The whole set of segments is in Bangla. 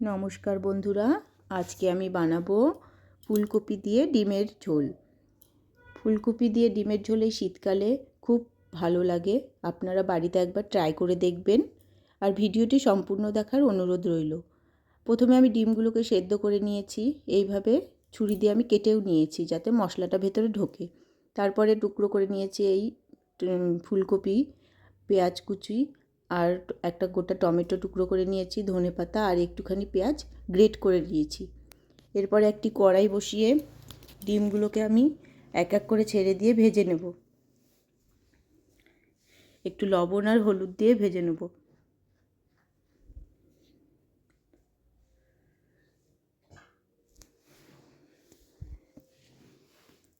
নমস্কার বন্ধুরা, আজকে আমি বানাবো ফুলকপি দিয়ে ডিমের ঝোল। ফুলকপি দিয়ে ডিমের ঝোল এই শীতকালে খুব ভালো লাগে। আপনারা বাড়িতে একবার ট্রাই করে দেখবেন। আর ভিডিওটি সম্পূর্ণ দেখার অনুরোধ রইল। প্রথমে আমি ডিমগুলোকে সেদ্ধ করে নিয়েছি। এইভাবে ছুরি দিয়ে আমি কেটেও নিয়েছি যাতে মশলাটা ভেতরে ঢোকে। তারপরে টুকরো করে নিয়েছি এই ফুলকপি, পেঁয়াজ কুচি আর একটা গোটা টমেটো টুকরো করে নিয়েছি, ধনে পাতা আর একটুখানি পেঁয়াজ গ্রেট করে নিয়েছি এরপরে একটি কড়াই বসিয়ে ডিমগুলোকে আমি এক এক করে ছেড়ে দিয়ে ভেজে নেব। একটু লবণ আর হলুদ দিয়ে ভেজে নেব।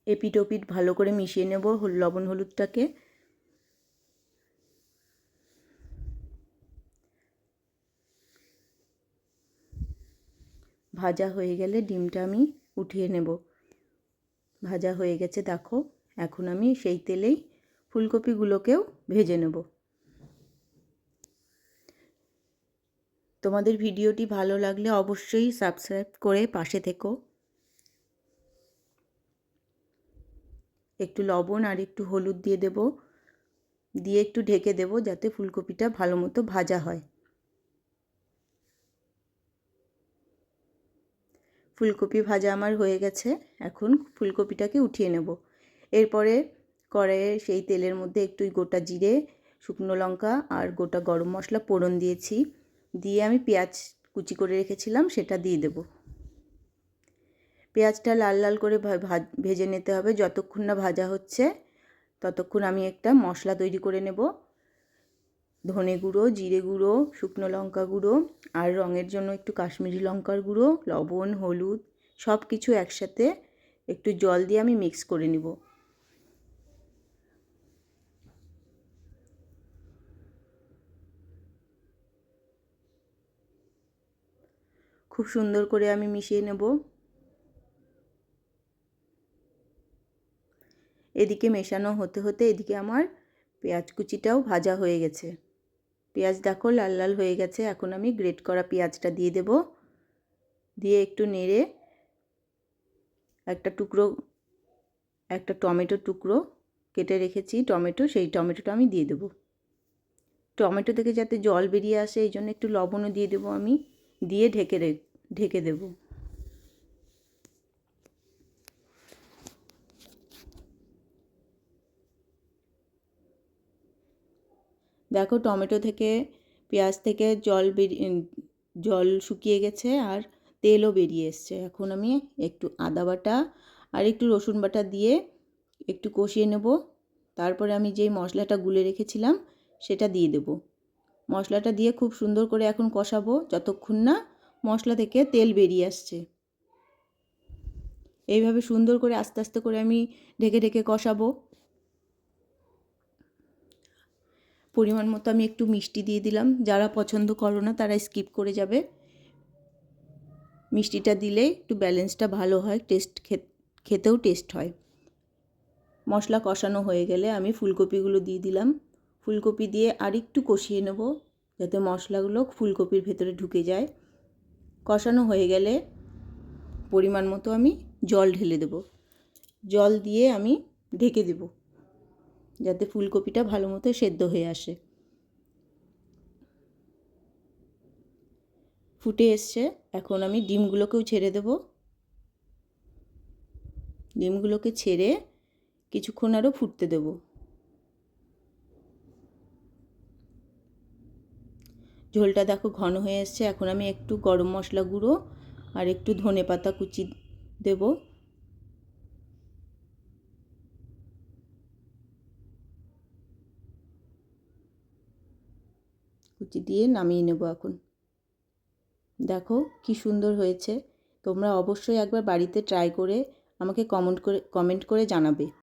এপিট ওপিট ভালো করে মিশিয়ে নেব লবণ হলুদটাকে। ভাজা হয়ে গেলে ডিমটা আমি উঠিয়ে নেব। ভাজা হয়ে গেছে, দেখো। এখন আমি সেই তেলেই ফুলকপিগুলোকেও ভেজে নেব। তোমাদের ভিডিওটি ভালো লাগলে অবশ্যই সাবস্ক্রাইব করে পাশে থেকো। একটু লবণ আর একটু হলুদ দিয়ে দেব। দিয়ে একটু ঢেকে দেব যাতে ফুলকপিটা ভালো মতো ভাজা হয়। ফুলকপি ভাজা আমার হয়ে গেছে, এখন ফুলকপিটাকে উঠিয়ে নেব। এরপরে কড়াইয়ে সেই তেলের মধ্যে একটু গোটা জিরে, শুকনো লঙ্কা আর গোটা গরম মশলা পোড়ন দিয়েছি। দিয়ে আমি পেঁয়াজ কুচি করে রেখেছিলাম, সেটা দিয়ে দেব। পেঁয়াজটা লাল লাল করে ভেজে নিতে হবে। যতক্ষণ না ভাজা হচ্ছে, ততক্ষণ আমি একটা মশলা তৈরি করে নেব। ধনে গুঁড়ো, জিরে গুঁড়ো, শুকনো লঙ্কা গুঁড়ো আর রঙের জন্য একটু কাশ্মীরি লঙ্কার গুঁড়ো, লবণ, হলুদ সব কিছু একসাথে একটু জল দিয়ে আমি মিক্স করে নিব। খুব সুন্দর করে আমি মিশিয়ে নেব। এদিকে মেশানো হতে হতে এদিকে আমার পেঁয়াজ কুচিটাও ভাজা হয়ে গেছে। পেঁয়াজ দেখো লাল লাল হয়ে গেছে, এখন আমি গ্রেট করা পেঁয়াজটা দিয়ে দেব। দিয়ে একটু নেড়ে একটা টুকরো, একটা টমেটো টুকরো কেটে রেখেছি, টমেটো, সেই টমেটোটা আমি দিয়ে দেবো। টমেটো থেকে যাতে জল বেরিয়ে আসে, এই জন্য একটু লবণও দিয়ে দেবো আমি, দিয়ে ঢেকে ঢেকে দেবো। দেখো টমেটো থেকে, পেঁয়াজ থেকে জল বেরিয়ে জল শুকিয়ে গেছে আর তেলও বেরিয়ে এসছে। এখন আমি একটু আদা বাটা আর একটু রসুন বাটা দিয়ে একটু কষিয়ে নেব। তারপরে আমি যেই মশলাটা গুলে রেখেছিলাম সেটা দিয়ে দেব। মশলাটা দিয়ে খুব সুন্দর করে এখন কষাবো যতক্ষণ না মশলা থেকে তেল বেরিয়ে আসছে। এইভাবে সুন্দর করে আস্তে আস্তে করে আমি ঢেকে ঢেকে কষাবো। পরিমাণ মতো আমি একটু মিষ্টি দিয়ে দিলাম। যারা পছন্দ করো না, তারা স্কিপ করে যাবে। মিষ্টিটা দিলে একটু ব্যালেন্সটা ভালো হয় টেস্ট খেতেও টেস্ট হয়। মশলা কষানো হয়ে গেলে আমি ফুলকপিগুলো দিয়ে দিলাম। ফুলকপি দিয়ে আর একটু কষিয়ে নেব, যাতে মশলাগুলো ফুলকপির ভেতরে ঢুকে যায়। কষানো হয়ে গেলে পরিমাণ মতো আমি জল ঢেলে দেব। জল দিয়ে আমি ঢেকে দেবো। যাতে ফুলকপিটা ভালো মতো সেদ্ধ হয়ে আসে। ফুটে এসছে। এখন আমি ডিমগুলোকেও ছেড়ে দেব। ডিমগুলোকে ছেড়ে কিছুক্ষণ আরও ফুটতে দেব। ঝোলটা দেখো ঘন হয়ে এসছে। এখন আমি একটু গরম মশলা গুঁড়ো আর একটু ধনে পাতা কুচি দেবো। কুচি দিয়ে নামিয়ে নেব এখন। দেখো কি সুন্দর হয়েছে। তোমরা অবশ্যই একবার বাড়িতে ট্রাই করে আমাকে কমেন্ট করে কমেন্ট করে জানাবে।